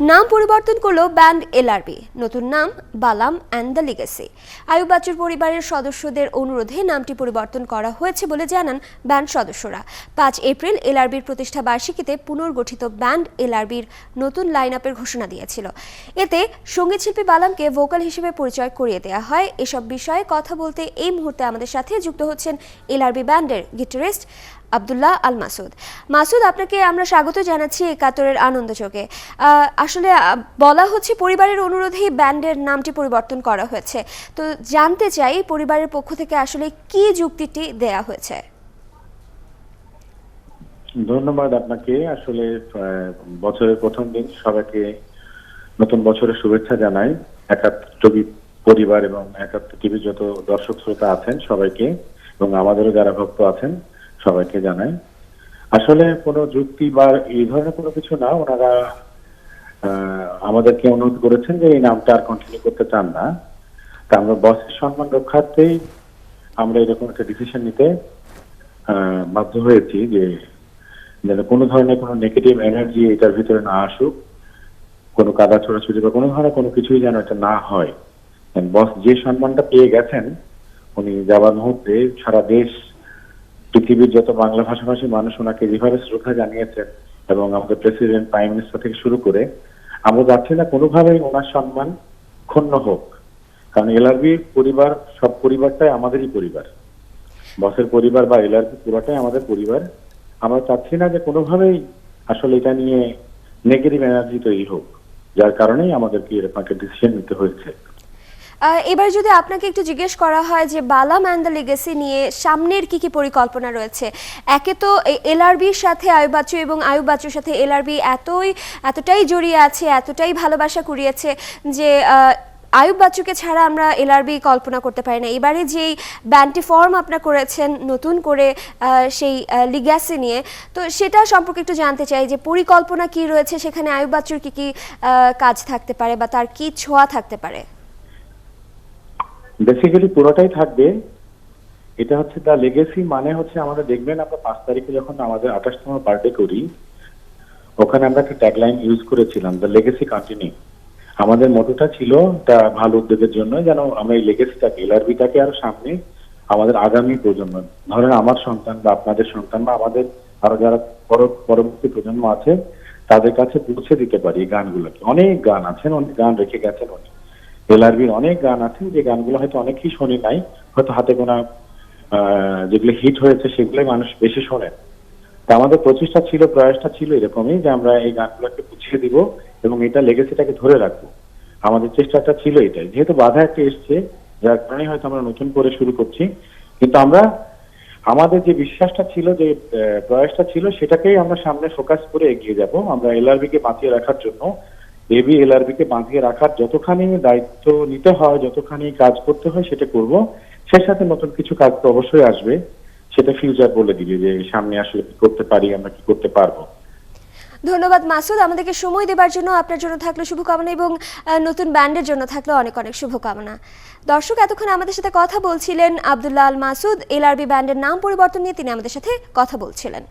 নাম পরিবর্তন করল ব্যান্ড এলআরবি। নতুন নাম Balam and the legacy Ayub বাচ্চুর পরিবারের সদস্যদের অনুরোধে নামটি পরিবর্তন করা হয়েছে বলে জানান ব্যান্ড সদস্যরা। পাঁচ এপ্রিল এলআরবির প্রতিষ্ঠা বার্ষিকীতে পুনর্গঠিত ব্যান্ড এলআরবির নতুন লাইন আপের ঘোষণা দিয়েছিল। এতে সঙ্গীতশিল্পী বালামকে ভোকাল হিসেবে পরিচয় করিয়ে দেওয়া হয়। এসব বিষয়ে কথা বলতে এই মুহূর্তে আমাদের সাথে যুক্ত হচ্ছেন এলআরবি ব্যান্ডের গিটারিস্ট আবদুল্লাহ আল মাসুদ মাসুদ আপনাকে আমরা স্বাগত জানাচ্ছি একাত্তরের আনন্দ চোখে। আসলে বলা হচ্ছে পরিবারের অনুরোধেই ব্যান্ডের নামটি পরিবর্তন করা হয়েছে। তো জানতে চাই, পরিবারের পক্ষ থেকে আসলে কি যুক্তিটি দেয়া হয়েছে? ধন্যবাদ আপনাকে। আসলে বছরের প্রথম দিন সবাইকে নতুন বছরের শুভেচ্ছা জানাই। একাত্তর পরিবার এবং একাত্তর টিভির যত দর্শক শ্রোতা আছেন সবাইকে এবং আমাদেরও যারা ভক্ত আছেন সবাইকে জানাই। আসলে কোনো যুক্তি বা এই ধরনের কোনো কিছু না, ওনারা আমাদেরকে অনুরোধ করেছেন যে এই নামটা আর কন্টিনিউ করতে চান না। তা আমরা বসের সম্মান রক্ষার্থেই আমরা এরকম একটা ডিসিশন নিতে বাধ্য হয়েছি যে যেন কোনো ধরনের কোনো নেগেটিভ এনার্জি এটার ভিতরে না আসুক, কোনো কাদা ছোড়াছুড়ি বা কোনো ধরনের কোনো কিছুই যেন এটা না হয়। বস যে সম্মানটা পেয়ে গেছেন, উনি যাওয়ার মুহূর্তে সারা দেশ পৃথিবীর যত বাংলা ভাষাভাষী মানুষ ওনাকে যেভাবে শ্রদ্ধা জানিয়েছেন এবং আমাদের প্রেসিডেন্ট, প্রাইম মিনিস্টার থেকে শুরু করে, আমরা যাচ্ছি না কোনোভাবেই ওনার সম্মান ক্ষুণ্ণ হোক। কারণ এলআরবি পরিবার, সব পরিবারটাই আমাদেরই পরিবার। বসের পরিবার বা এলআরবি পুরোটাই আমাদের পরিবার। আমরা চাচ্ছি না যে কোনোভাবেই আসলে এটা নিয়ে নেগেটিভ এনার্জি তৈরি হোক, যার কারণেই আমাদেরকে এরকম একটা ডিসিশন নিতে হয়েছে। এবার যদি আপনাকে একটু জিজ্ঞেস করা হয় যে বালাম অ্যান্ড দ্য লিগেসি নিয়ে সামনের কি কি পরিকল্পনা রয়েছে? একে তো এলআরবির সাথে আয়ুব বাচ্চু এবং আয়ুব বাচ্চুর সাথে এলআরবি এতই, এতটাই জড়িয়ে আছে, এতটাই ভালোবাসা কুড়িয়েছে যে আয়ুব বাচ্চুকে ছাড়া আমরা এলআরবি কল্পনা করতে পারি না। এবারে যেই ব্যান্ডটি ফর্ম আপনার করেছেন নতুন করে সেই লিগ্যাসি নিয়ে, তো সেটা সম্পর্কে একটু জানতে চাই যে পরিকল্পনা কি রয়েছে? সেখানে আয়ুব বাচ্চুর কী কী কাজ থাকতে পারে বা তার কি ছোঁয়া থাকতে পারে? বেসিক্যালি পুরোটাই থাকবে। এটা হচ্ছে দ্য লেগেসি মানে হচ্ছে আমাদের দেখবেন আমরা পাঁচ তারিখে যখন আমাদের আঠাশতম বার্থডে করি, ওখানে আমরা একটা ট্যাগলাইন ইউজ করেছিলাম দ্য লেগেসি কন্টিনিউ আমাদের মতোটা ছিল তা ভালো উদ্যোগের জন্য যেন আমরা এই লেগেসিটাকে এলআরবিটাকে আরও সামনে আমাদের আগামী প্রজন্ম, ধরেন আমার সন্তান বা আপনাদের সন্তান বা আমাদের আরও যারা পর- পরবর্তী প্রজন্ম আছে, তাদের কাছে পৌঁছে দিতে পারি গানগুলোকে। অনেক গান আছেন অনেক গান রেখে গেছেন উনি এলআরবির অনেক গান আছে, যে গানগুলো হয়তো অনেকেই শোনে নাই, হয়তো হাতে গোনা যেগুলো হিট হয়েছে সেগুলোই মানুষ বেশি শোনেন তা আমাদের প্রচেষ্টা ছিল, প্রয়াসটা ছিল এরকমই যে আমরা এই গানগুলোকে বুঝিয়ে দিব এবং এটা লেগেসিটাকে ধরে রাখব। আমাদের চেষ্টাটা ছিল এটাই। যেহেতু বাধা একটা এসছে, যার কারণে হয়তো আমরা নতুন করে শুরু করছি। কিন্তু আমরা, আমাদের যে বিশ্বাসটা ছিল যে প্রয়াসটা ছিল, সেটাকেই আমরা সামনে ফোকাস করে এগিয়ে যাব। আমরা এলআরবি কে বাঁচিয়ে রাখার জন্য এবি এলআরবি কে বাঁধিয়ে রাখার যতখানি দায়িত্ব নিতে হয়, যতখানি কাজ করতে হয় সেটা করব। সেই সাথে নতুন কিছু কাজ তো অবশ্যই আসবে। সেটা ফিউচার বলে দিবে যে সামনে আসলে কি করতে পারি, আমরা কি করতে পারব। ধন্যবাদ মাসুদ। আমাদেরকে সময় দেবার জন্য আপনার জন্য থাকল শুভকামনা এবং নতুন ব্যান্ডের জন্য থাকল অনেক অনেক শুভকামনা। দর্শক, এতক্ষণ আমাদের সাথে কথা বলছিলেন আবদুল্লাহ আল মাসুদ। এলআরবি ব্যান্ডের নাম পরিবর্তন নিয়ে তিনি আমাদের সাথে কথা বলছিলেন।